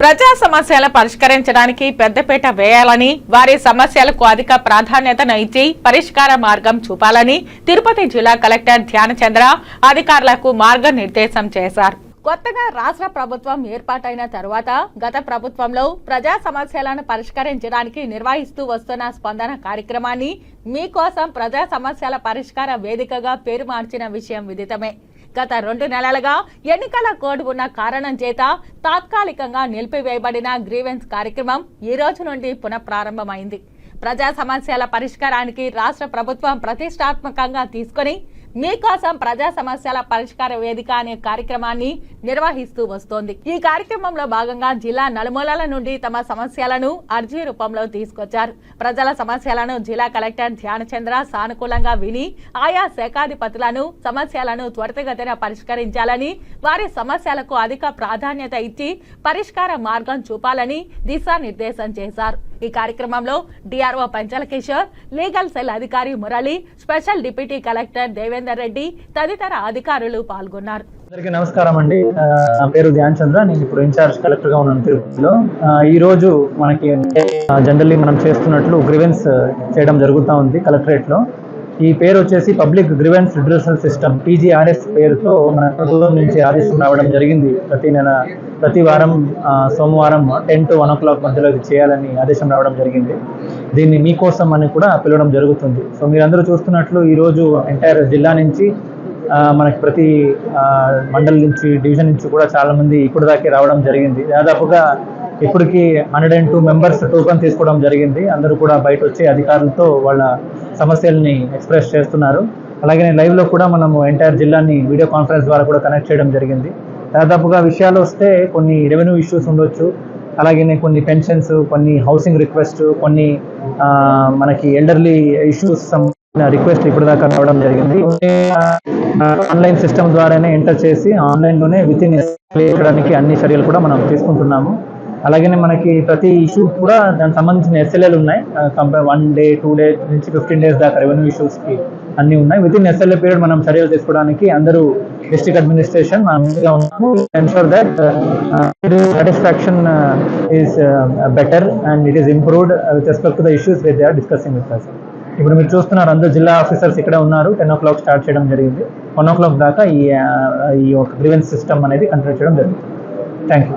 ప్రజా సమస్యలు పరిష్కరించడానికి పెద్దపీట వేయాలని వారి సమస్యలకు అధిక ప్రాధాన్యతను ఇచ్చి పరిష్కార మార్గం చూపాలని తిరుపతి జిల్లా కలెక్టర్ ధ్యానచంద్ర అధికారులకు మార్గనిర్దేశం చేశారు. కొత్తగా రాష్ట్ర ప్రభుత్వం ఏర్పాటైన తరువాత గత ప్రభుత్వంలో ప్రజా సమస్యలను పరిష్కరించడానికి నిర్వహిస్తూ వస్తున్న స్పందన కార్యక్రమాన్ని మీకోసం ప్రజా సమస్యల పరిష్కార వేదికగా పేరు మార్చిన విషయం విదితమే. గత రెండు నెలలుగా ఎన్నికల కోడ్ ఉన్న కారణం చేత తాత్కాలికంగా నిలిపివేయబడిన గ్రీవెన్స్ కార్యక్రమం ఈ రోజు నుండి పునఃప్రారంభమైంది. ప్రజా సమస్యల పరిష్కారానికి రాష్ట్ర ప్రభుత్వం ప్రతిష్టాత్మకంగా తీసుకొని మీకోసం ప్రజా సమస్యల పరిష్కార వేదిక అనే కార్యక్రమాన్ని నిర్వహిస్తూ వస్తోంది. ఈ కార్యక్రమంలో భాగంగా జిల్లా నలుమూలల నుండి తమ సమస్యలను అర్జీ రూపంలో తీసుకొచ్చారు. ప్రజల సమస్యలను జిల్లా కలెక్టర్ ధ్యానచంద్ర సానుకూలంగా విని ఆయా శాఖాధిపతులను సమస్యలను త్వరితగతిన పరిష్కరించాలని వారి సమస్యలకు అధిక ప్రాధాన్యత ఇచ్చి పరిష్కార మార్గం చూపాలని దిశానిర్దేశం చేశారు. ఈ కార్యక్రమంలో DRO Panchala Kishore legal cell అధికారి Murali special deputy collector Devender Reddy తదితర అధికారులు పాల్గొన్నారు. అందరికీ నమస్కారం అండి. నా పేరు ధ్యాన్ చంద్ర. నేను ఇప్పుడు ఇన్ఛార్జ్ కలెక్టర్గా ఉన్నాను తిరుపతిలో. ఈరోజు ఈ రోజు మనకి జనరల్లీ మనం చేస్తున్నట్లు గ్రివెన్స్ చేయడం జరుగుతూ ఉంది కలెక్టరేట్లో ఈ పేరు వచ్చేసి public grievance redressal system PGRS పేరుతో మన ప్రభుత్వం నుంచి ఆదేశం రావడం జరిగింది. ప్రతి నెల ప్రతి వారం సోమవారం ten to one o'clock మధ్యలో చేయాలని ఆదేశం రావడం జరిగింది. దీన్ని మీకోసం అని కూడా పిలవడం జరుగుతుంది. సో మీరందరూ చూస్తున్నట్లు ఈరోజు ఎంటైర్ జిల్లా నుంచి మనకి ప్రతి మండలి మండల్ నుంచి డివిజన్ నుంచి కూడా చాలామంది ఇప్పుడు దాకా రావడం జరిగింది. దాదాపుగా ఇప్పటికి hundred and two members token తీసుకోవడం జరిగింది. అందరూ కూడా బయట వచ్చి అధికారులతో వాళ్ళ సమస్యల్ని ఎక్స్ప్రెస్ చేస్తున్నారు. అలాగే లైవ్లో కూడా మనము ఎంటైర్ జిల్లాని వీడియో కాన్ఫరెన్స్ ద్వారా కూడా కనెక్ట్ చేయడం జరిగింది. దాదాపుగా విషయాలు వస్తే కొన్ని రెవెన్యూ ఇష్యూస్ ఉండొచ్చు. అలాగే కొన్ని పెన్షన్స్ కొన్ని హౌసింగ్ రిక్వెస్ట్ కొన్ని మనకి ఎల్డర్లీ ఇష్యూస్ రిక్వెస్ట్ ఇప్పుడు దాకా రావడం జరిగింది. ఆన్లైన్ సిస్టమ్ ద్వారానే ఎంటర్ చేసి ఆన్లైన్లోనే విత్ ఇన్ చేయడానికి అన్ని చర్యలు కూడా మనం తీసుకుంటున్నాము. అలాగే మనకి ప్రతి ఇష్యూ కూడా దానికి సంబంధించిన ఎస్ఎల్ఏలు ఉన్నాయి. Compare one day two day నుంచి ఫిఫ్టీన్ డేస్ దాకా రెవెన్యూ ఇష్యూస్కి అన్ని ఉన్నాయి. విత్ ఇన్ ఎస్ఎల్ఏ పీరియడ్ మనం చర్యలు తీసుకోవడానికి అందరూ district administration ensure that satisfaction is better and it is improved with respect to the issues with they are discussing with us ఇప్పుడు మీరు చూస్తున్నారు అందరు జిల్లా ఆఫీసర్స్ ఇక్కడ ఉన్నారు. టెన్ ఓ క్లాక్ స్టార్ట్ చేయడం జరిగింది. వన్ ఓ క్లాక్ దాకా ఈ ఈ ఒక గ్రీవెన్స్ సిస్టమ్ అనేది కంట్రోల్ చేయడం జరిగింది. Thank you